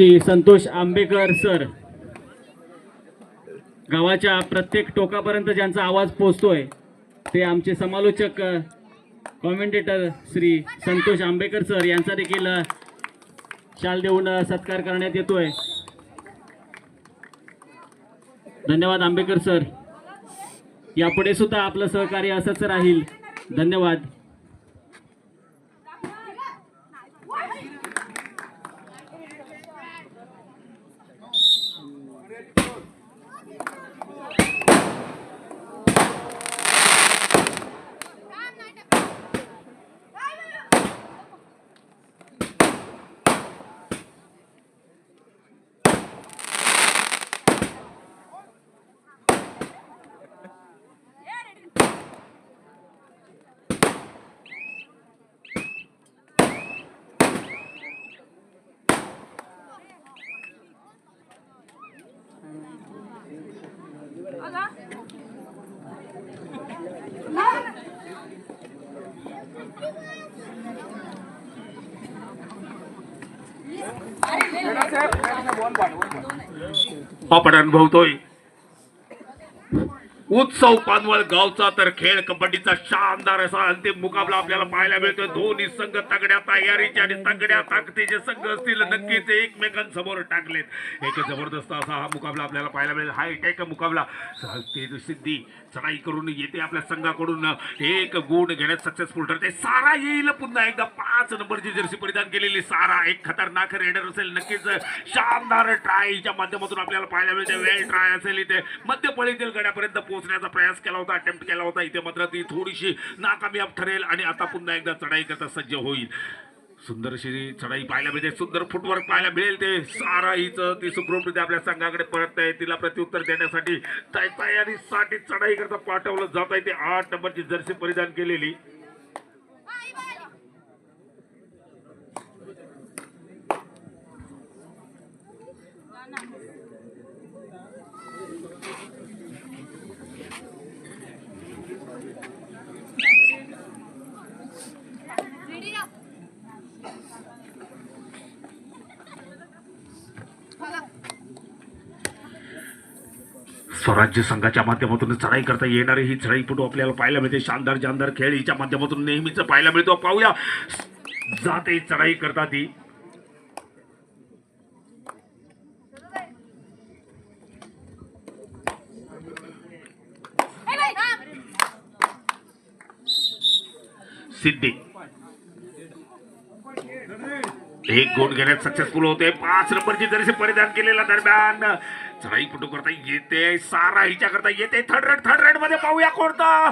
Shri Santosh Ambekar sir. गावाच्या प्रत्येक टोकापर्यंत ज्यांचा आवाज पोचतोय ते आमचे समालोचक कॉमेंटेटर श्री संतोष आंबेकर सर यांचा देखील शाल देऊन सत्कार करण्यात येतोय. धन्यवाद आंबेकर सर. यापुढे सुद्धा आपलं सहकार्य असंच राहील. धन्यवाद. आपण अनुभवतोय। उत्सव पानवळ गावचा तर खेळ कबड्डीचा शानदार असा अंतिम मुकाबला आपल्याला पाहायला मिळतोय. दोन्ही संघ तगड्या तयारीचे आणि तगड्या ताकदीचे संघ असतील नक्कीच एकमेकांसमोर टाकलेत. एक जबरदस्त असा हा मुकाबला आपल्याला पाहायला मिळेल. हा एक मुकाबला. ते सिद्धी चढाई करून येते आपल्या संघाकडून. एक गुण घेण्यात सक्सेसफुल ठरते. सारा येईल पुन्हा एकदा. पाच नंबरची जर्सी परिधान केलेली सारा. एक खतरनाक रेडर असेल नक्कीच शानदार ट्रायच्या माध्यमातून आपल्याला पाहायला मिळते. वेळ ट्राय असेल इथे. मध्य पळीतील गड्यापर्यंत पोहोचण्याचा प्रयास केला होता अटेम्प्ट केला होता. इथे मात्र ती थोडीशी नाकामयाब ठरेल आणि आता पुन्हा एकदा चढाई करता सज्ज होईल. सुंदर चढाई पाहायला मिळते. सुंदर फुटवर्क पाहायला मिळेल ते. सारा हिचं ती सुखरूपरीत्या आपल्या संघाकडे परत आहे. तिला प्रत्युत्तर देण्यासाठी तयारीसाठी चढाई करता पाठवलं जात आहे. ते आठ नंबरची जर्सी परिधान केलेली. स्वराज्य संघाच्या माध्यमातून चढाई करता येणारी ही चढाईपटू आपल्याला पाहायला मिळते. शानदार जानदार खेळ हिच्या माध्यमातून नेहमीच पाहायला मिळतो. पाहूया. जाते चढाई करता ती. सिद्धी एक गुण घेण्यात सक्सेसफुल होते. पाच नंबरची जर्सी परिधान केलेला दरम्यान चढाई कुठं करता येते? सारा हिच्या करता येते. थर्ड रेड थर्ड रेडमध्ये पाहूया कोणता?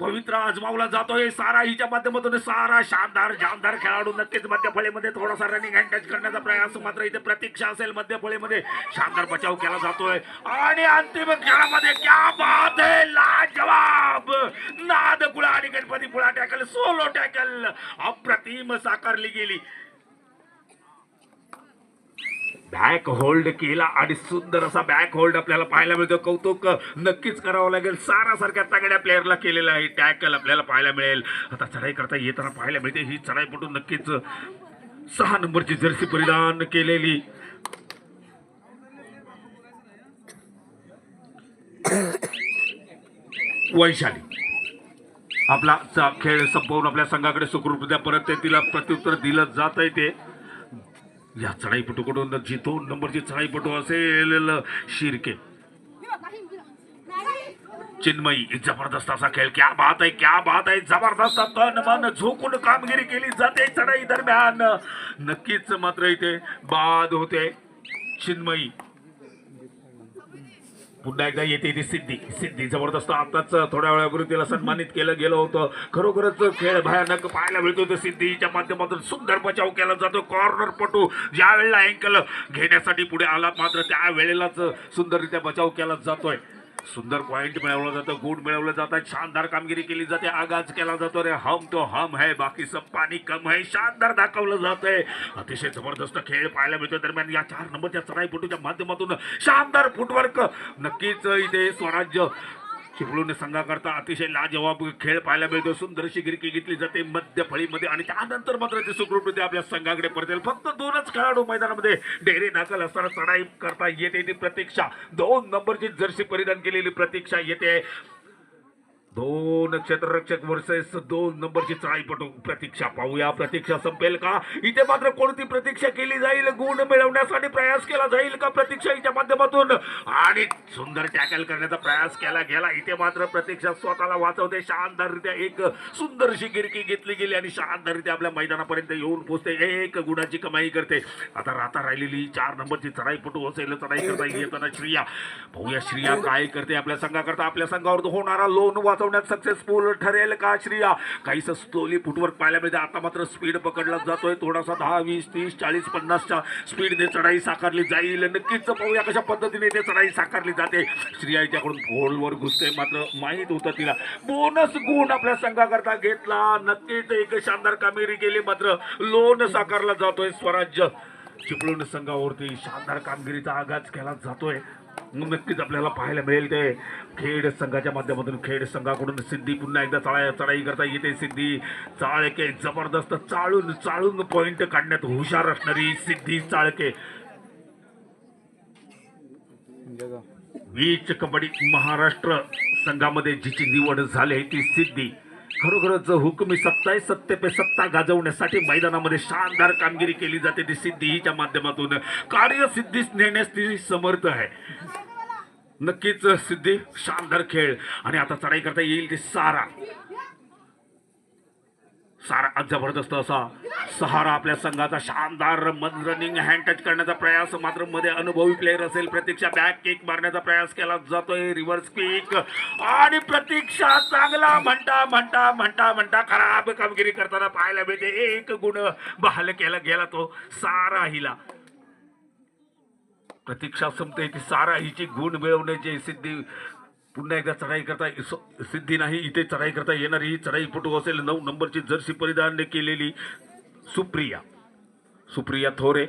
पवित्र आजमावला जातोय. सारा हिच्या माध्यमातून सारा शानदार शानदार खेळाडू नक्कीच मध्यफळेमध्ये थोडासा रनिंग हँड टच करण्याचा प्रयास मात्र इथे प्रतीक्षा असेल. मध्यफळेमध्ये शानदार बचाव केला जातोय. आणि अंतिम खेळामध्ये क्या बात आहे लाजवाब! नाद गुळा आणि गणपती गुळा टॅकल सोलो टॅकल अप्रतिम साकारली गेली. बॅक होल्ड केला आणि सुंदर असा बॅक होल्ड आपल्याला पाहायला मिळतो. कौतुक नक्कीच करावं लागेल. सारा सारख्या तगड्या प्लेअरला केलेला आहे. टॅकल आपल्याला पाहायला मिळेल. आता चढाई करता येताना पाहायला मिळते. ही चढाई पटून नक्कीच सहा नंबरची जर्सी परिधान केलेली. वैशाली. आपला खेळ संपवून आपल्या संघाकडे सुखरूपरित्या परत ते तिला प्रत्युत्तर दिलं जात आहे ते. या चढाईपटूकडून जी दोन नंबरची चढाईपटू असेल शिर्के. चिन्मयी जबरदस्त असा खेळ. क्या बात आहे क्या बात आहे. जबरदस्त तन मन झोकून कामगिरी केली जाते चढाई दरम्यान. नक्कीच मात्र इथे बाद होते. चिन्मयी पुन्हा एकदा येते ती सिद्धी. सिद्धी जबरदस्त आताच थोड्या वेळापूर्वी तिला सन्मानित केलं गेलं होतं. खरोखरच खेळ भयानक पाहायला मिळतो तर सिद्धीच्या माध्यमातून. सुंदर बचाव केला जातो कॉर्नर पटू. ज्या वेळेला अँकल घेण्यासाठी पुढे आला मात्र त्या वेळेलाच सुंदररित्या बचाव केला जातोय. सुंदर पॉइंट मिळवलं जातं गुण मिळवलं जातात शानदार कामगिरी केली जाते आगाज केला जातो रे. हम तो हम है बाकी सब पाणी कम है शानदार दाखवलं जातंय. अतिशय जबरदस्त खेळ पाहायला मिळतो दरम्यान या चार नंबरच्या चढाईपटूच्या माध्यमातून शानदार फुटवर्क नक्कीच इथे स्वराज्य चिपळूण संघाकरता अतिशय लाजवाब खेळ पाहायला मिळतो. सुंदरशी गिरकी घेतली जाते मध्य फळीमध्ये आणि त्यानंतर मात्र ते सुखरूपरित्या आपल्या संघाकडे परतेल. फक्त दोनच खेळाडू मैदानामध्ये डेरे दाखल असताना चढाई करता येते. ती प्रतीक्षा दोन नंबरची जर्सी परिधान केलेली प्रतीक्षा येते. दोन क्षेत्ररक्षक वर्सेस दोन नंबरची चढाईपटू प्रतीक्षा पाहूया. प्रतीक्षा संपेल का? इथे मात्र कोणती प्रतीक्षा केली जाईल? गुण मिळवण्यासाठी प्रयास केला जाईल का प्रतीक्षा हिच्या माध्यमातून? आणि सुंदर टॅकल करण्याचा प्रयास केला गेला. इथे मात्र प्रतीक्षा स्वतःला वाचवते. शानदाररित्या एक सुंदरशी गिरकी घेतली गेली आणि शानदाररित्या आपल्या मैदानापर्यंत येऊन पोहोचते एक गुणाची कमाई करते. आता राहता राहिलेली चार नंबरची चढाईपटू असेल चढाई करता येताना श्रिया. पाहूया श्रिया काय करते आपल्या संघाकरता. आपल्या संघावर होणारा लोन वाचवण्यात सक्सेसफुल ठरेल का श्रिया? काहीस स्लोली फुटवर्क पाहायला मिळते आता मात्र स्पीड पकडला जातोय. थोडासा दहा वीस तीस चाळीस पन्नासच्या स्पीडने चढाई साकारली जाईल. नक्कीच पाहूया कशा पद्धतीने ते चढाई साकारली जाते. श्रिया याच्याकडून गोलवर घुसते मात्र माहीत होतं तिला. बोनस गुण आपल्या संघाकरता घेतला. नक्कीच एक शानदार कामगिरी केली मात्र लोन साकारला जातोय स्वराज्य. चिपळूण संघावरती शानदार कामगिरीचा आगाज केला जातोय. नक्कीच आपल्याला पाहायला मिळेल ते खेड संघाच्या माध्यमातून. खेड संघाकडून सिद्धी पुन्हा एकदा चढाई चढाई करता येते. सिद्धी चाळके जबरदस्त चाळून चाळून पॉइंट काढण्यात हुशार असणारी सिद्धी चाळके. वीच कबड्डी महाराष्ट्र संघामध्ये जिची निवड झाली ती सिद्धी. खरोखरच हुकमी सत्ता आहे सत्तेपे सत्ता गाजवण्यासाठी मैदानामध्ये शानदार कामगिरी केली जाते ती सिद्धी हिच्या माध्यमातून. कार्यसिद्धीस नेण्यास ती समर्थ आहे. नक्कीच सिद्धी शानदार खेळ. आणि आता चढाई करता येईल ते सारा. सारा जबरदस्त असा. सहारा आपल्या संघाचा शानदार मध रनिंग हँड टच करण्याचा प्रयास. मात्रमध्ये अनुभवी प्लेअर असेल. प्रतीक्षा बॅक किक मारण्याचा प्रयास केला जातोय. रिव्हर्स किक आणि प्रतीक्षा चांगला म्हणता म्हणता म्हणता म्हणता खराब कामगिरी करताना पाहायला मिळते. एक गुण बहाल केला गेला तो सारा हिला प्रतीक्षा संपते ती सारा हिची गुण मिळवण्याची सिद्धी पुन्हा एकदा चढाई करता स- सिद्धी नाही. इथे चढाई करता येणारी ही चढाई फोटो असेल? नऊ नंबरची जर्सी परिधान केलेली सुप्रिया. सुप्रिया थोरे.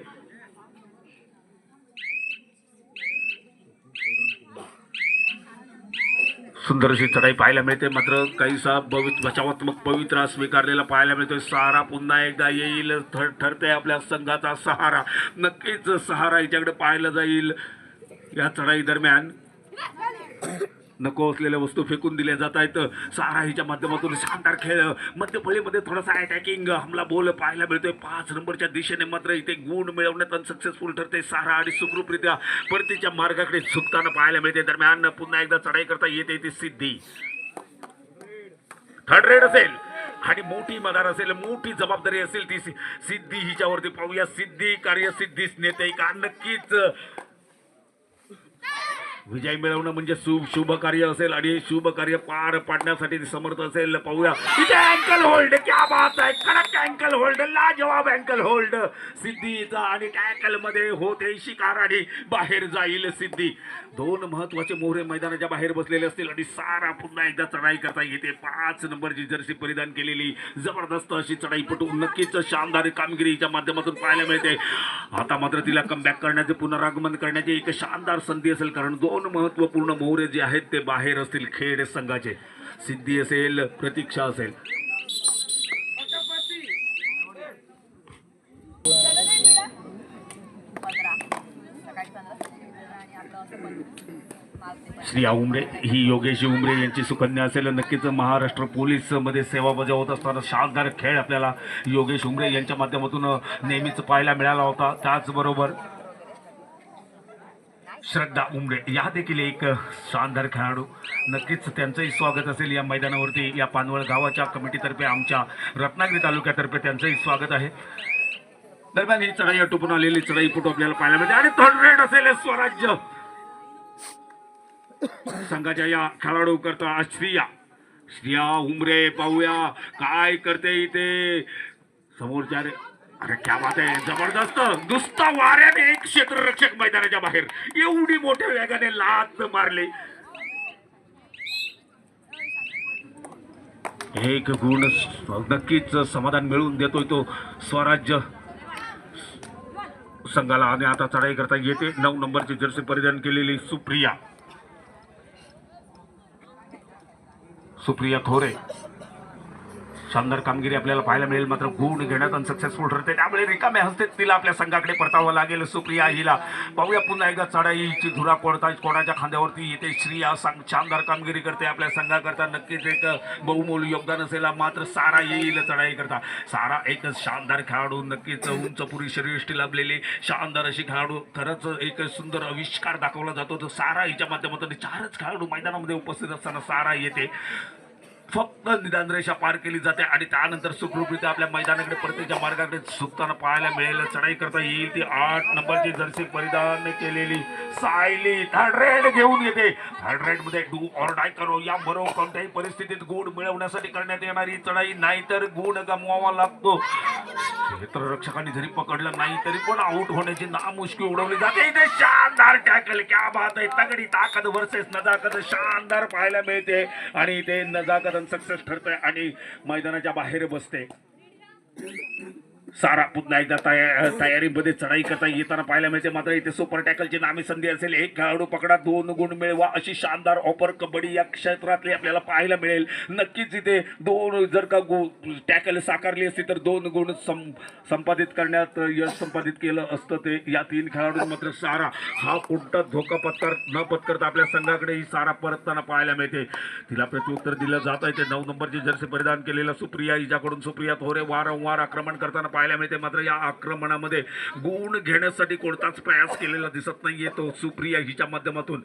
सुंदर अशी चढाई पाहायला मिळते. मात्र काहीसा भवित बचावात्मक पवित्रा स्वीकारलेला पाहायला मिळतोय. सहारा पुन्हा एकदा येईल. ठर ठरते आपल्या संघाचा सहारा. नक्कीच सहारा याच्याकडे पाहायला जाईल. या चढाई दरम्यान नको असलेल्या वस्तू फेकून दिल्या जात आहेत. सारा हिच्या माध्यमातून शानदार खेळ. मध्यफळीमध्ये थोडासा अटॅकिंग हमला बोल पाहायला मिळतोय. पाच नंबरच्या दिशेने मात्र इथे गुण मिळवण्यात अनसक्सेसफुल ठरते सारा आणि सुखरूपरित्या. परतीच्या मार्गाकडे झुकताना पाहायला मिळते. दरम्यान पुन्हा एकदा चढाई करता येते ती सिद्धी. थर्ड रेड असेल. आणि मोठी मदार असेल. मोठी जबाबदारी असेल ती सि- सिद्धी हिच्यावरती पाहूया. सिद्धी कार्यसिद्धीच नेते का? नक्कीच विजय मिळवणं म्हणजे शुभ शुभ कार्य असेल आणि शुभ कार्य पार पाडण्यासाठी समर्थ असेल. पाहूया. इथे अँकल होल्ड. क्या बात आहे. कडक अँकल होल्ड. लाजवाब अँकल होल्ड. सिद्धीचा आणि टॅकलमध्ये होते शिकार आणि बाहेर जाईल सिद्धी. दोन महत्त्वाचे मोहरे मैदानाच्या बाहेर बसलेले असतील आणि सारा पुन्हा एकदा चढाई करता येते पाच नंबरची जर्सी परिधान केलेली जबरदस्त अशी चढाईपटू नक्कीच शानदार कामगिरीच्या माध्यमातून पाहायला मिळते. आता मात्र तिला कमबॅक करण्याचे पुनरागमन करण्याची एक शानदार संधी असेल. कारण दोन महत्त्वपूर्ण मोहरे जे आहेत ते बाहेर असतील खेड संघाचे. सिद्धी असेल प्रतीक्षा असेल. श्री उमरे ही योगेश उमरे यांची सुकन्या असेल. नक्कीच महाराष्ट्र पोलीसमध्ये सेवा बजावत असताना शानदार खेळ आपल्याला योगेश उमरे यांच्या माध्यमातून नेहमीच पाहायला मिळाला होता. त्याचबरोबर श्रद्धा उमरे. या देखील एक शानदार खेळाडू. नक्कीच त्यांचंही स्वागत असेल या मैदानावरती या पानवळ गावाच्या कमिटीतर्फे आमच्या रत्नागिरी तालुक्यातर्फे त्यांचंही स्वागत आहे. दरम्यान ही चढाई आटोपून आलेली चढाई फोटो आपल्याला पाहायला मिळते. आणि थर्ड रेड असेल स्वराज्य. संघाच्या या खेळाडू करता श्रिया. श्रिया उमरे पाहूया. काय करते इथे? समोरच्या अरे क्या बात आहे जबरदस्त. नुसता वाऱ्याने एक क्षेत्ररक्षक मैदानाच्या बाहेर एवढी मोठ्या वेगाने लाच मारली. एक गुण नक्कीच समाधान मिळवून देतोय तो स्वराज्य. संघाला आणि आता चढाई करता येते. नऊ नंबरची जर्सी परिधान केलेली सुप्रिया. सुप्रिया थोरे. शानदार कामगिरी आपल्याला पाहायला मिळेल. मात्र गुण घेण्यात अनसक्सेसफुल ठरते. त्यामुळे रिकाम्या हस्ते तिला आपल्या संघाकडे परतावं लागेल. सुप्रिया हिला. पाहूया पुन्हा एकदा चढाईची धुरा कोणता कोणाच्या खांद्यावरती येते? श्रिया सांग. शानदार कामगिरी करते आपल्या संघाकरता. नक्कीच एक बहुमोल योगदान असेल. मात्र सारा येईल चढाई करता सारा एकच शानदार खेळाडू. नक्कीच उंच पुरी शरीरष्टी लाभलेली शानदार अशी खेळाडू. खरंच एक सुंदर आविष्कार दाखवला जातो. तो सारा हिच्या माध्यमातून चारच खेळाडू मैदानामध्ये उपस्थित असताना सारा येते. फक्त निदान रेषा पार केली जाते आणि त्यानंतर सुखरूपरित्या आपल्या मैदानाकडे परतीच्या मार्गाकडे झुकताना पाहायला मिळेल. चढाई करता येईल ती आठ नंबरची जर्सी परिधान केलेली सायली. थर्ड रेड घेऊन येते. थर्ड रेडमध्ये डू ऑर डाय करो. या बरोबर कोणत्याही परिस्थितीत गुण मिळवण्यासाठी करण्यात येणारी चढाई नाहीतर गुण गमवावा लागतो. क्षेत्ररक्षकांनी जरी पकडलं नाही तरी पण आउट होण्याची नामुष्की उडवली जाते. इथे शानदार टॅकल क्या बात आहे. तगडी ताकद वर्सेस नजाकत शानदार पाहायला मिळते. आणि इथे नजाकत सक्सेस ठरते आणि मैदानाच्या बाहेर बसते. सारा पुन्हा एकदा तया तयारीमध्ये चढाई करता येताना पाहायला मिळते. मात्र इथे सुपर टॅकलची नामी संधी असेल. एक खेळाडू पकडा दोन गुण मिळवा अशी शानदार ऑफर कबड्डी या क्षेत्रातली आपल्याला पाहायला मिळेल. नक्कीच इथे दोन जर का गो टॅकल साकारली असती तर दोन गुण सं संपादित करण्यात यश संपादित केलं असतं ते. या तीन खेळाडू मात्र सारा हा कोणता धोका पत्कर न पत्करता आपल्या संघाकडे ही सारा परतताना पाहायला मिळते. तिला प्रत्युत्तर दिलं जात आहे ते नऊ नंबरची जर्सी परिधान केलेलं सुप्रिया हिच्याकडून सुप्रिया थोरे वारंवार आक्रमण करताना पाहायला मिळते. मात्र या आक्रमणामध्ये गुण घेण्यासाठी कोणताच प्रयास केलेला दिसत नाहीये. तो सुप्रिया हिच्या माध्यमातून.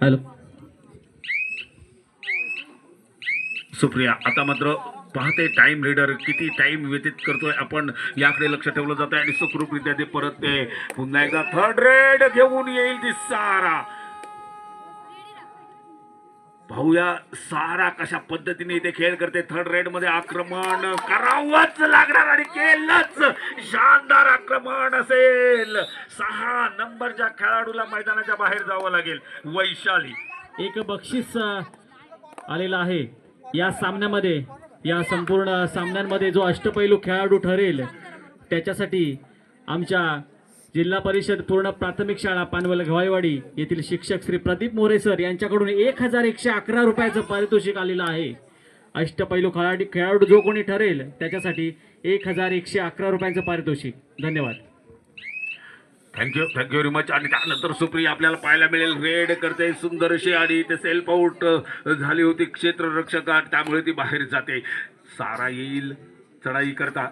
हॅलो. सुप्रिया आता मात्र पाहते टाइम रीडर किती टाइम व्यतीत करतोय. आपण याकडे लक्ष ठेवलं जात आहे आणि सुखरूपरित्या ते परत ते पुन्हा एकदा थर्ड रेड घेऊन येईल ती सारा. पाहूया सारा कशा पद्धतीने इथे खेळ करते. थर्ड रेडमध्ये आक्रमण करावंच लागणार आणि केलंच. शानदार आक्रमण असेल. सहा नंबरच्या खेळाडूला मैदानाच्या बाहेर जावं लागेल. वैशाली. एक बक्षीस आलेला आहे. या सामन्यामध्ये या संपूर्ण सामन्यांमध्ये जो अष्टपैलू खेळाडू ठरेल त्याच्यासाठी आमच्या जिल्हा परिषद पूर्ण प्राथमिक शाळा पानवल घवाईवाडी येथील शिक्षक श्री प्रदीप मोरे सर यांच्याकडून एक हजार एकशे अकरा रुपयाचं पारितोषिक आलेलं आहे. अष्टपैलू खेळाडू खेळाडू जो कोणी ठरेल त्याच्यासाठी एक हजार एकशे अकरा रुपयांचं पारितोषिक. धन्यवाद. थँक्यू थँक्यू व्हेरी मच आणि त्यानंतर सुप्रिया आपल्याला पाहायला मिळेल. रेड करते सुंदर अशी आणि ते सेल्फ आउट झाली होती क्षेत्ररक्षक त्यामुळे ती बाहेर जाते. सारा येईल चढाई करता.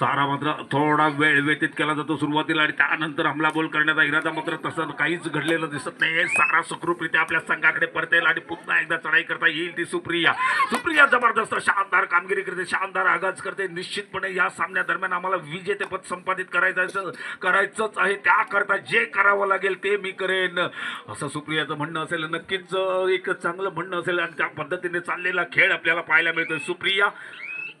सारा मात्र थोडा वेळ व्यतीत केला जातो सुरुवातीला आणि त्यानंतर हमलाबोल करण्याचा इरादा मात्र तसं काहीच घडलेलं दिसत नाही. सारा सुखरूपरित्या आपल्या संघाकडे परतेल आणि पुन्हा एकदा चढाई करता येईल ती सुप्रिया. सुप्रिया जबरदस्त शानदार कामगिरी करते शानदार आगाज करते. निश्चितपणे या सामन्यादरम्यान आम्हाला विजेतेपद संपादित करायचं करायचंच आहे. त्याकरता जे करावं लागेल ते मी करेन. असं सुप्रियाचं म्हणणं असेल नक्कीच एक चांगलं म्हणणं असेल आणि त्या पद्धतीने चाललेला खेळ आपल्याला पाहायला मिळतोय. सुप्रिया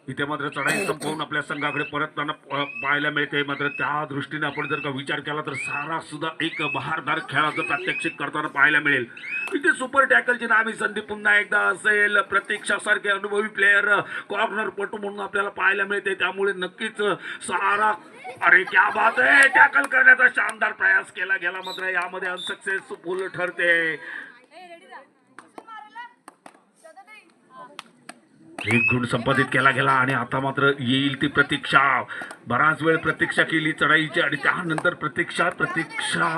इथे मात्र चढाई संपवून आपल्या संघाकडे परतताना पाहायला मिळते. मात्र त्या दृष्टीने आपण जर का विचार केला तर सारा सुद्धा एक बहारदार खेळाचं प्रात्यक्षिक करताना पाहायला मिळेल. इथे सुपर टॅकलची नामी संधी पुन्हा एकदा असेल. प्रतीक्षासारखे अनुभवी प्लेयर कॉर्नर पटू म्हणून आपल्याला पाहायला मिळते. त्यामुळे नक्कीच सारा अरे क्या बात आहे. टॅकल करण्याचा शानदार प्रयास केला गेला मात्र यामध्ये अनसक्सेसफुल ठरते. एक गुण संपादित केला गेला आणि आता मात्र येईल ती प्रतीक्षा. बराच वेळ प्रतीक्षा केली चढाईची आणि त्यानंतर प्रतीक्षा प्रतीक्षा.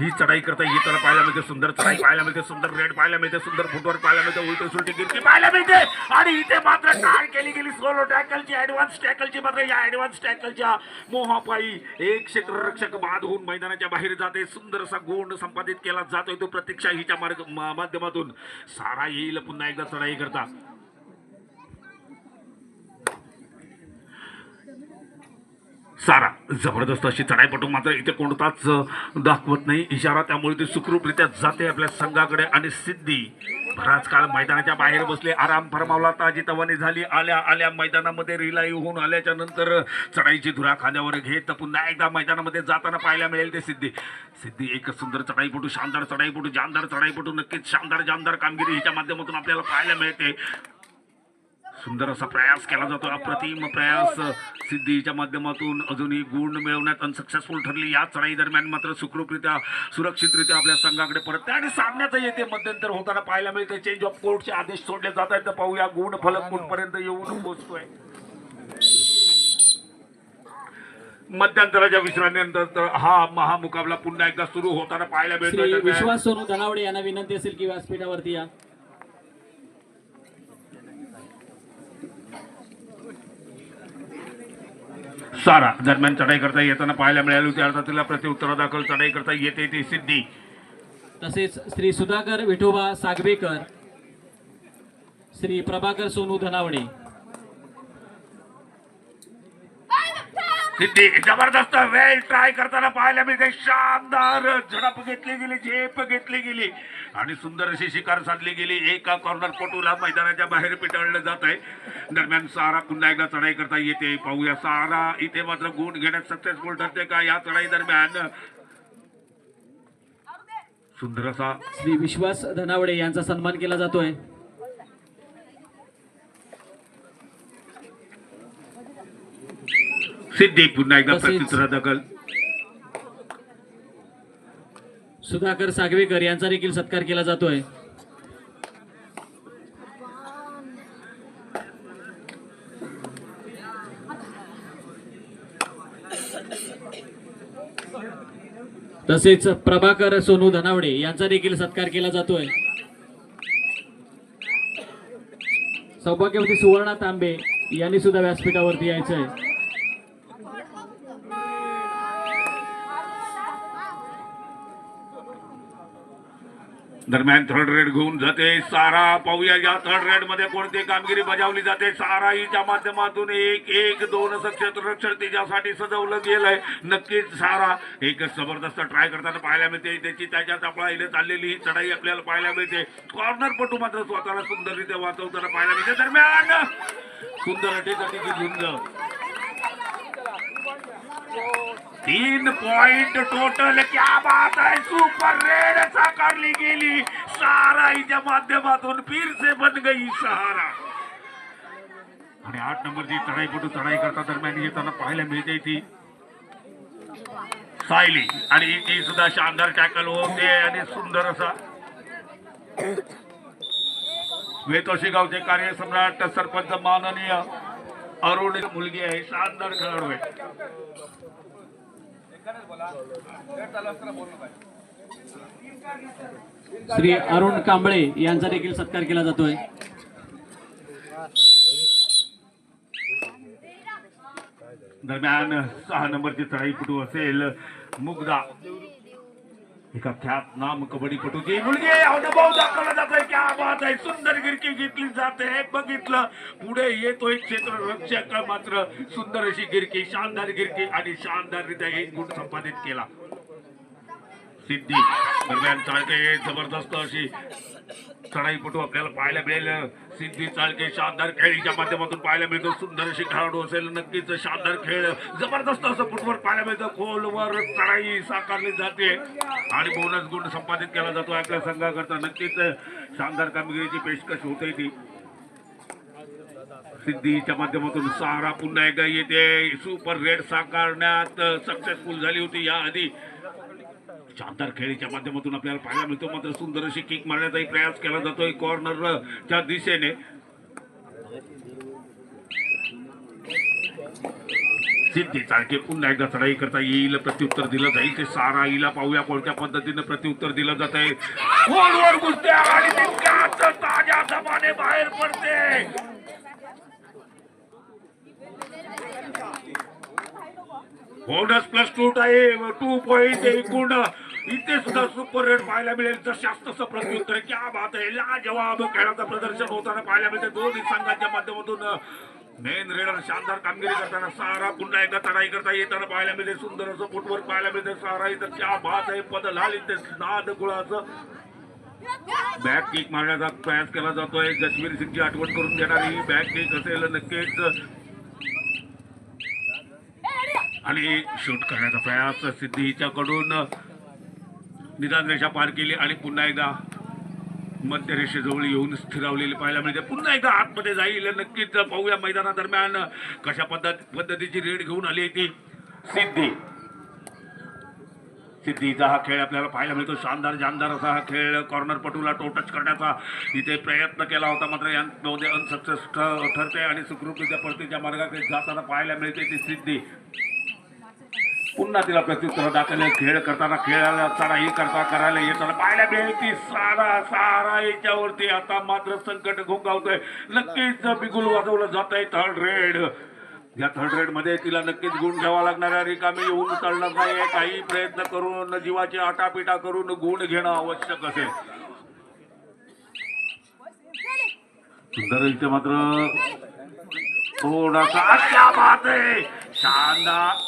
ही चढाई करता येताना पाहायला मिळते सुंदर चढाई पाहायला मिळते सुंदर रेड पाहायला मिळते सुंदर फुटवर पाहायला मिळते उलटी सुलटी गिरकी पाहायला मिळते. आणि इथे मात्र काय केली गेली? सोलो टॅकलची ऍडव्हान्स टॅकलची मात्र या ऍडव्हान्स टॅकलच्या मोहापायी एक क्षेत्ररक्षक बाद होऊन मैदानाच्या बाहेर जाते. सुंदर असा गुण संपादित केला जातोय तो प्रतीक्षा हिच्या मार्ग माध्यमातून. सारा येईल पुन्हा एकदा चढाई करता. सारा जबरदस्त अशी चढाईपटू मात्र इथे कोणताच दाखवत नाही. इशारा त्यामुळे ती सुखरूपरित्या जाते आपल्या संघाकडे आणि सिद्धी. बराच काळ मैदानाच्या बाहेर बसले. आराम फरमावला. ताजी तवानी झाली. आल्या आल्या मैदानामध्ये रिलाई होऊन आल्याच्यानंतर चढाईची धुरा खांद्यावर घेत पुन्हा एकदा मैदानामध्ये जाताना पाहायला मिळेल ते सिद्धी. सिद्धी एक सुंदर चढाईपटू शानदार चढाईपटू जानदार चढाईपटू. नक्कीच शानदार जानदार कामगिरी हिच्या माध्यमातून आपल्याला पाहायला मिळते. सुंदर असा प्रयास केला जातो. अप्रतिम प्रयास सिद्धीच्या माध्यमातून अजूनही गुण मिळवण्यात अनसक्सेसफुल ठरली. या चढाई दरम्यान मात्र सुखरूपरित्या सुरक्षितरित्या आपल्या संघाकडे परत आणि सामन्याचं येथे मध्यंतर होताना पाहायला मिळते. चेंज ऑफ कोर्टचे आदेश सोडले जात आहेत. तर पाहूया गुण फलक कुठपर्यंत येऊन पोहोचतोय मध्यंतराच्या विश्रांतीनंतर तर हा महामुकाबला पुन्हा एकदा सुरू होताना पाहायला श्री मिळतोय विश्वास सोनू धनावडे यांना विनंती असेल की व्यासपीठावरती या. सारा. दरम्यान चढाई करता येताना पाहायला मिळाली. होती अर्थात प्रत्युत्तर दाखल चढाई करता येते ती सिद्धी. तसेच श्री सुधाकर विठोबा सागवेकर श्री प्रभाकर सोनू धनावडे सिद्धी जबरदस्त वेळ ट्राय करताना पाहायला मिळते. शानदार झडप घेतली गेली झेप घेतली गेली. आणि सुंदर अशी शिकार साधली गेली. एका कॉर्नर पटूला मैदानाच्या बाहेर पिटाळलं जात आहे दरम्यान सारा पुन्हा एकदा चढाई करता येते. पाहूया सारा. इथे मात्र गुण घेण्यात सक्सेसफुल ठरते का या चढाई दरम्यान? सुंदर असा. श्री विश्वास धनावडे यांचा सन्मान केला जातोय. सिद्धी पुन्हा एकदा दखल. सुधाकर सागवेकर यांचा देखील सत्कार केला जातोय. तसेच प्रभाकर सोनू धनावडे यांचा देखील सत्कार केला जातोय. सौभाग्यवती सुवर्णा तांबे यांनी सुद्धा व्यासपीठावरती यायचंय. दरम्यान थर्ड रेड घेऊन जाते. सारा पाहूया या थर्ड रेडमध्ये कोणती कामगिरी बजावली जाते? सारा हिच्या माध्यमातून एक एक दोन असं क्षेत्ररक्षण तिच्यासाठी सजवलं गेलंय. नक्कीच सारा एक जबरदस्त ट्राय करताना पाहायला मिळते. त्याची त्याच्या तपळाईने चाललेली ही चढाई आपल्याला पाहायला मिळते. कॉर्नर पटू मात्र स्वतःला सुंदररित्या वाचवताना पाहायला मिळते. दरम्यान सुंदर अटीसाठी झुंज तीन पॉइंट टोटल क्या बात है? सुपर रेड साकारली गेली. सहारा हिच्या माध्यमातून फिर से बन गई सहारा. आणि आठ नंबरची चढाईपटू चढाई करता दरम्यान येताना पाहायला मिळते ती सायली. आणि ती सुद्धा शानदार टॅकल होते आणि सुंदर असा वेतोशी गावचे कार्यसम्राट सरपंच माननीय अरुण मुलगी आहे शानदार खेळाडू आहे. श्री अरुण कांबळे यांचा देखील सत्कार केला जातोय. दरम्यान सहा नंबरची चढाईपटू असेल? मुग्धा. एका ख्यात नाम कबड्डीपटूची मुलगी अनुभव दाखवला जातोय. क्या बात आहे. सुंदर गिरकी घेतली जाते. बघितलं. पुढे येतोय क्षेत्र रक्षक मात्र सुंदर अशी गिरकी शानदार गिरकी आणि शानदाररित्या एक गुण संपादित केला. सिद्धी. दरम्यान चालके जबरदस्त अशी चढाईपटू आपल्याला पाहायला मिळेल. सिद्धी चालके शानदार खेळीच्या माध्यमातून पाहायला मिळतो. सुंदर अशी खेळाडू असेल नक्कीच शानदार खेळ. जबरदस्त असं फुटवर पाहायला मिळतं. खोलवर चढाई साकारली जाते. आणि बोनस गुण संपादित केला जातो आपल्या संघाकरता. नक्कीच शानदार कामगिरीची पेशकश होते ती. सिद्धीच्या माध्यमातून सहारा पुन्हा एकदा येते. सुपर रेड साकारण्यात सक्सेसफुल झाली होती. या आधी शानदार खेळीच्या माध्यमातून आपल्याला पाहायला मिळतो. मात्र सुंदर अशी किक मारण्याचाही प्रयास केला जातोय कॉर्नरच्या दिशेने. सिद्धी चाळके पुन्हा एकदा चढाई करता येईल. प्रत्युत्तर दिलं जाईल. ते सारा आईला पाहूया. कोणत्या पद्धतीने प्रत्युत्तर दिलं जात आहे गोलवर कुस्त्या आणि ताज्या जमाने बाहेर पडते. Bonus plus two time two point एकूण इथे सुद्धा सुपर रेड पाहायला मिळेल. जशास तसं प्रत्युत्तर क्या बात आहे लाजवाब खेळाचं प्रदर्शन होताना पाहायला मिळते दोन्ही संघांच्या माध्यमातून मेन रेडर शानदार कामगिरी करताना सारा पुन्हा एकदा तडाई करता येताना पाहायला मिळते सुंदर असं फुटवर पाहायला मिळते सारा इथं क्या बात आहे. पद लाल इथे नाद गुळाचं. बॅक किक मारण्याचा प्रयास केला जातोय. जसवीर सिंगची आठवण करून देणारी बॅक किक असेल नक्कीच. आणि शूट करण्याचा प्रयास सिद्धीच्याकडून निदानरेषा निदान रेषा पार केली आणि पुन्हा एकदा मध्यरेषेजवळ येऊन स्थिरावलेली पाहायला मिळते. पुन्हा एकदा आतमध्ये जाईल. नक्कीच पाहूया मैदानादरम्यान कशा पद्धत पद्धतीची रेड घेऊन आली ती सिद्धी. सिद्धीचा हा खेळ आपल्याला पाहायला मिळतो. शानदार जानदार असा हा खेळ. कॉर्नर पटूला टो करण्याचा इथे प्रयत्न केला होता. मात्र यांमध्ये अनसक्सेस ठरते आणि सुखरूपरित्या परतीच्या मार्गाकडे जाताना पाहायला मिळते ती सिद्धी. पुन्हा तिला प्रत्युत्तर दाखवले खेळ करताना खेळायला असताना हे करता करायला येताना पाहायला मिळेल ती सारा सारा याच्यावरती आता मात्र संकट घोंगावतोय. नक्कीच बिगुल वाजवलं जात आहे थर्ड रेड या थर्ड रेडमध्ये तिला नक्कीच गुण घ्यावा लागणार आहे रिकामी येऊन चालणार नाही काही प्रयत्न करून जीवाची आटापिटा करून गुण घेणं आवश्यक असेल. सुंदर इथे मात्र थोडासा बात आहे. शानदार.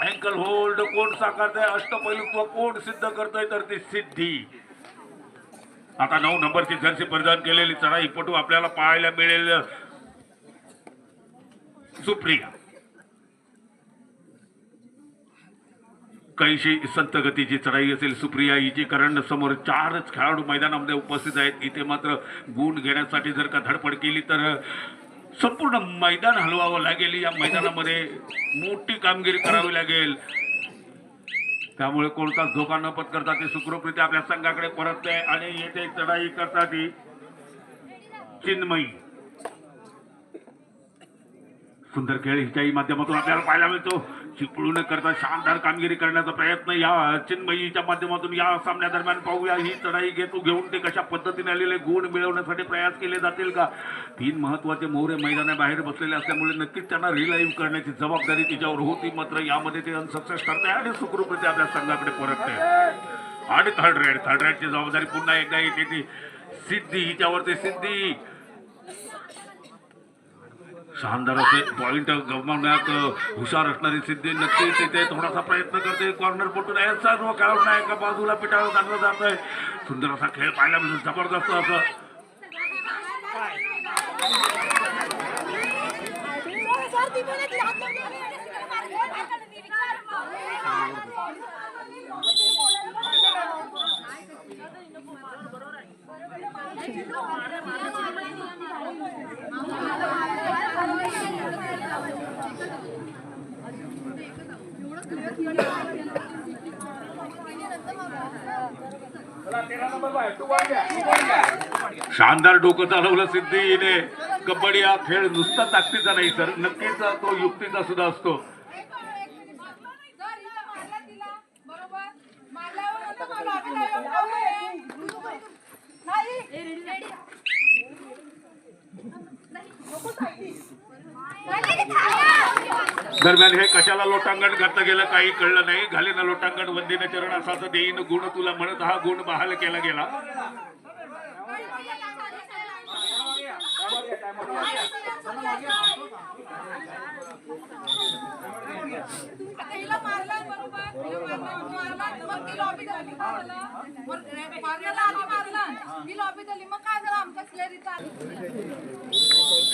अँकल होल्ड कोण साकारतंय अष्टपैलुत्व कोण सिद्ध करतंय तर ती सिद्धी. आता नऊ नंबरची जर्सी परिधान केलेली चढाईपटू आपल्याला पाहायला मिळेल. सुप्रिया. काहीशी संत गतीची चढाई असेल सुप्रिया हिची कारण समोर चारच खेळाडू मैदानामध्ये उपस्थित आहेत. इथे मात्र गुण घेण्यासाठी जर का धडपड केली तर संपूर्ण मैदान हलवावं लागेल. या मैदानामध्ये मोठी कामगिरी करावी लागेल. त्यामुळे कोणताच धोका न पत्करता ते सुखरूपरित्या आपल्या संघाकडे परतते आणि येथे चढाई करता ती चिन्मयी. सुंदर खेळ हिच्याही माध्यमातून आपल्याला पाहायला मिळतो. चिपळू न करता शानदार कामगिरी करण्याचा प्रयत्न. या चिन्मयीच्या माध्यमातून या सामन्यादरम्यान पाहूया ही चढाई घेतो घेऊन ते कशा पद्धतीने आलेले गुण मिळवण्यासाठी प्रयास केले जातील का? तीन महत्त्वाचे मोहरे मैदानाबाहेर बसलेले असल्यामुळे नक्कीच त्यांना रिलाईव्ह करण्याची जबाबदारी तिच्यावर होती. मात्र यामध्ये ते अनसक्सेस ठरते आणि सुखरूपरित्या आपल्या संघाकडे परतते आणि थर्ड रेड थर्ड रेडची जबाबदारी पुन्हा एकदा येते ती. सिद्धी हिच्यावरती सिद्धी. शानदार असे पॉइंट गमावण्यात हुशार असणारी सिद्धी तिथे थोडासा प्रयत्न करते कॉर्नर पटून आहे सर्व खेळाडूंना एका बाजूला पिटाळून आणलं जात आहे सुंदर असा खेळ पाहायला ज़बरदस्त असं शानदार डोकं चालवलं सिद्धीने कबड्डी हा खेळ नुसता ताकदीचा नाही सर. नक्कीच तो युक्तीचा सुद्धा असतो. दरम्यान हे कशाला लोटांगण करता गेलं काही कळलं नाही. घालीनं लोटांगण वंदीनं चरण असाच देईन गुण तुला म्हणत हा गुण बहाल केला गेला तिला मारला बरोबर तिला मारला मग ती लॉबी झाली मारण्याला आधी मारला ती लॉबी झाली मग काय झालं आमच्या क्लिअरिटी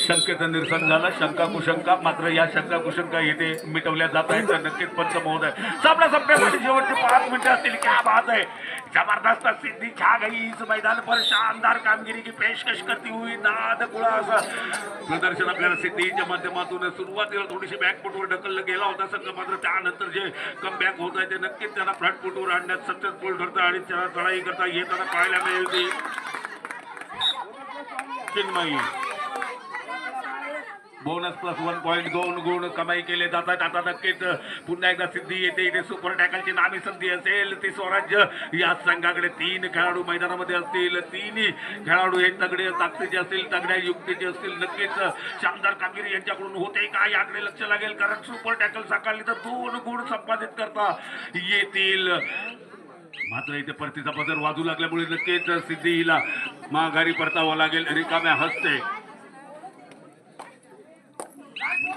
शंकेचं निरसन झालं शंका कुशंका मात्र या शंका कुशंका येथे मिटवल्या जात आहेत तर नक्कीच पंच महोदय. सामना संपण्यासाठी शेवटचे पाच मिनिटं असतील. क्या बात आहे. जबरदस्त सिद्धी छा गई इस मैदान पर शानदार कामगिरी की पेशकश करती हुई नाद कुळा असं प्रदर्शन आपल्याला सिद्धीच्या माध्यमातून सुरुवातीला थोडीशी बॅक ढकललं गेला होता. संघ मात्र त्यानंतर जे कम बॅक होत आहे ते नक्कीच त्यांना फ्रंटफुटवर आणण्यात सक्सेसफुल ठरतं आणि त्याला चढाई करता येताना पाहायला मिळेल ती. Chinmayi. Bonus plus one point दोन गुण कमाई केले जातात. आता नक्कीच पुन्हा एकदा सिद्धी येते. इथे सुपर टॅकलची नामी संधी असेल. ती स्वराज्य या संघाकडे तीन खेळाडू मैदानामध्ये असतील. तिन्ही खेळाडू हे तगडे ताकदीचे असतील तगड्या युक्तीचे असतील. नक्कीच शानदार कामगिरी यांच्याकडून होते का? याकडे लक्ष लागेल. कारण सुपर टॅकल साकारली तर दोन गुण संपादित करता येतील. मात्र इथे परतीचा पदर वाजू लागल्यामुळे नक्कीच सिद्धी हिला माघारी परतावं लागेल. रिकाम्या हस्ते.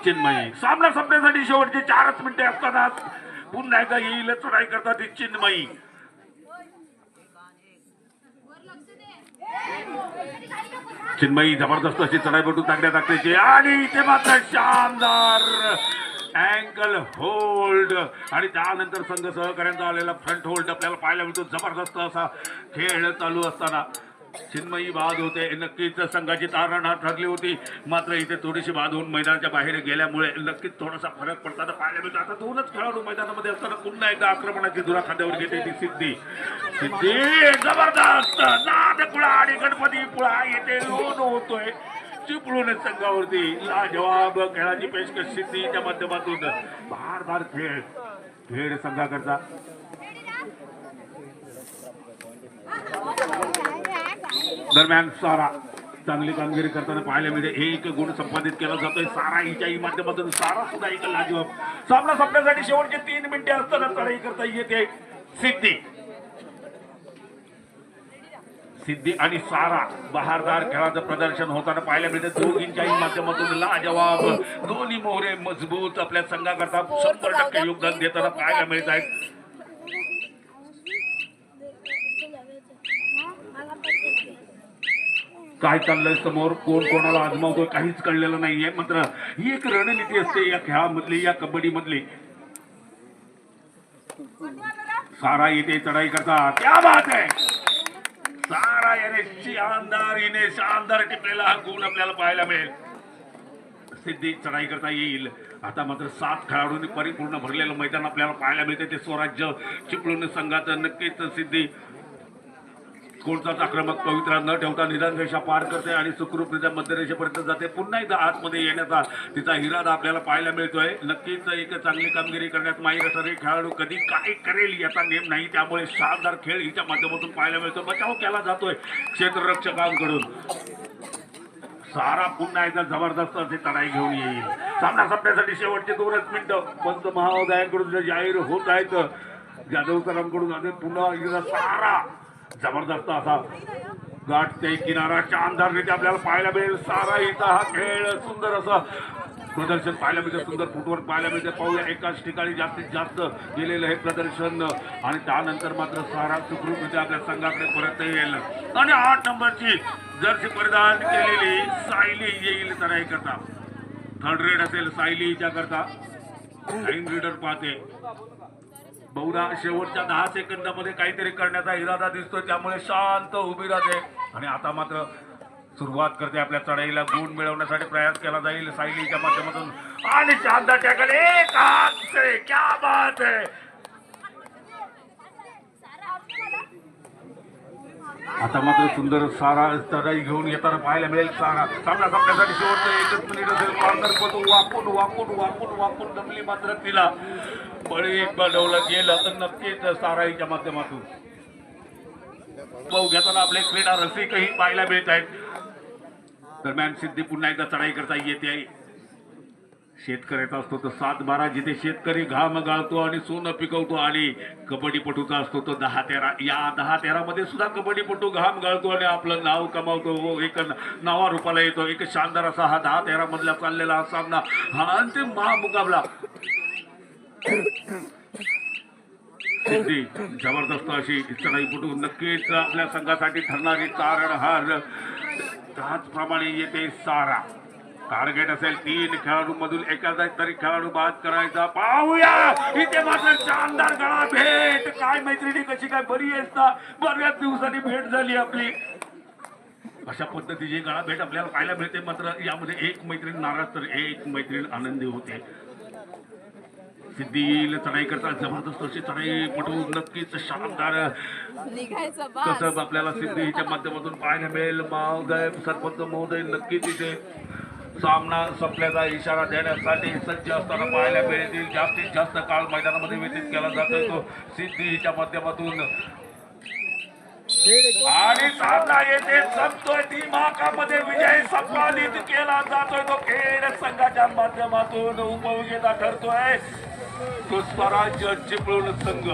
चिन्मयी. सामना संपण्यासाठी शेवटचे चारच मिनिटे असताना पुन्हा एकदा येईल नाही करतात ती चिन्मयी. चिन्मयी जबरदस्त अशी चढाईपटू टाकण्यात टाकण्याची. आणि इथे मात्र शानदार अँकल होल्ड आणि त्यानंतर संघ सहकार्यांचा आलेला फ्रंट होल्ड आपल्याला पाहायला मिळतो. जबरदस्त असा खेळ चालू असताना. चिन्मयी बाद होते. नक्कीच संघाची तारणहार ठरली होती. मात्र इथे थोडीशी बाद होऊन मैदानाच्या बाहेर गेल्यामुळे नक्कीच थोडासा फरक पडताना पाहायला मिळतो. आता दोनच खेळाडू मैदानामध्ये असताना पुन्हा एकदा आक्रमणाची धुरा खांद्यावर घेते ती सिद्धी. सिद्धी जबरदस्त. नादकुळा आणि गणपती पुळा येते लोन होतोय. चिपळून संघावरती लाजवाब खेळाची पेशकश सिद्धीच्या माध्यमातून. भारदार खेळ. खेळ संघाकरता. दरम्यान सारा चांगली कामगिरी करताना पाहायला मिळते म्हणजे एक गुण संपादित केला जातोय. सारा हिच्याही माध्यमातून सारा सुद्धा एक लाजवाब. सामना संपण्यासाठी शेवटचे तीन मिनिटे असताना चढाई करता येते. सिद्धी. सिद्धी आणि सारा बहारदार खेळाचं प्रदर्शन होताना पाहायला मिळते. दोघींच्याही माध्यमातून लाजवाब. दोन्ही मोहरे मजबूत आपल्या संघाकरता शंभर टक्के योगदान देताना पाहायला मिळत आहेत. काय चाललंय समोर? कोण कोणाला आजमावतोय? काहीच कळलेलं नाहीये. मात्र ही एक रणनीती असते या खेळामधली या कबड्डीमधली. सारा इथे चढाई करता त्या बात आहे सारा याने शानदार हिने शानदार टिपलेला हा गुण आपल्याला पाहायला मिळेल. सिद्धी चढाई करता येईल. आता मात्र सात खेळाडूंनी परिपूर्ण भरलेलं मैदान आपल्याला पाहायला मिळते ते स्वराज्य चिपळूण संघाचं. नक्कीच सिद्धी कोणताच आक्रमक पवित्रा न ठेवता निदान पार करते आणि सुखरूपरित्या मध्यरेषेपर्यंत जाते. पुन्हा एकदा आतमध्ये येण्याचा तिचा इरादा आपल्याला पाहायला मिळतोय. नक्कीच एक चांगली कामगिरी करण्यात माहीत असणारे खेळाडू कधी काय करेल याचा नेम नाही. त्यामुळे शानदार खेळ हिच्या माध्यमातून पाहायला मिळतो बचाव केला जातोय क्षेत्ररक्षकांकडून. सारा पुन्हा एकदा जबरदस्त असे चढाई घेऊन येईल. सामना संपण्यासाठी शेवटचे दोनच मिनिटं पंत महोदयांकडून जाहीर होत आहेत जाधव सरांकडून पुन्हा एकदा सारा जबरदस्त असा गाठते किनारा शानदाररीत्या आपल्याला पाहायला मिळेल. सारा इथं हा खेळ सुंदर असा प्रदर्शन पाहायला मिळते. सुंदर फुटवर्क पाहायला मिळते. पाहूया एकाच ठिकाणी जास्तीत जास्त गेलेलं हे प्रदर्शन. आणि त्यानंतर मात्र सारा सुखरूपरित्या आपल्या संघाकडे परत येईल. आणि आठ नंबरची जर्सी परिधान केलेली सायली येईल तर करता थर्ड रेड असेल सायलीच्या करता लाईन रीडर पाहते. बहुधा शेवटच्या दहा सेकंदामध्ये काहीतरी करण्याचा इरादा दिसतोय त्यामुळे शांत उभी राहते. आणि आता मात्र सुरुवात करते आपल्या चढाईला. गुण मिळवण्यासाठी प्रयास केला जाईल सायलीच्या माध्यमातून. आणि शांत टॅकल एक हात क्या बात आहे आता मात्र सुंदर सारा चढाई घेऊन येताना पाहायला मिळेल सारा. सामना संपण्यासाठी शेवटचं एकच मिनिट असेल. कॉर्नर पटू वाकून वाकून वाकून वाकून दमली मात्र तिला. बळी बनवलं गेलं तर नक्कीच साराईच्या माध्यमातून. भाऊ घेताना आपले क्रीडा रसिकही पाहायला मिळत आहेत. दरम्यान सिद्धी पुन्हा एकदा चढाई करता येते. आहे शेतकऱ्याचा असतो तर सात बारा जिथे शेतकरी घाम गाळतो आणि सोनं पिकवतो आणि कबड्डीपटूचा असतो तो दहा तेरा. या दहा तेरामध्ये सुद्धा कबड्डीपटू घाम गाळतो आणि आपलं नाव कमावतो. हो, एक नावा रूपाला येतो. एक शानदार असा हा दहा तेरामधला चाललेला हा सामना. हा अंतिम महामुकाबला. सिद्धी जबरदस्त अशी चढाईपटू. नक्कीच आपल्या संघासाठी ठरणारी तारणहार. त्याचप्रमाणे येते सारा. टार्गेट असेल तीन खेळाडू मधून एखादा तरी खेळाडू बाद करायचा. पाहूया! इथे मात्र शानदार गळा भेट. काय मैत्रिणी कशी काय बरी ना? बऱ्याच दिवसांनी भेट झाली आपली. अशा पद्धतीची गळा भेट आपल्याला पाहायला मिळते. मात्र यामध्ये एक मैत्रीण नाराज तर एक मैत्रीण आनंदी होते. सिद्धीला चढाई करता जबरदस्त अशी चढाई पटू नक्कीच शानदार. कसं आपल्याला सिद्धीच्या माध्यमातून पाहायला मिळेल? महोदय सरपंच महोदय नक्कीच इथे सामना संपल्याचा इशारा देण्यासाठी सज्ज असताना पाहायला मिळतील. जास्तीत जास्त काळ मैदानामध्ये व्यतीत केला जातोय तो सिद्धीच्या माध्यमातून. आणि सामना येथे संपतोय. ती माकामध्ये विजय संपादित केला जातोय. तो खेळ संघाच्या माध्यमातून उपयोगिता ठरतोय. तो स्वराज्य चिपळूण संघ.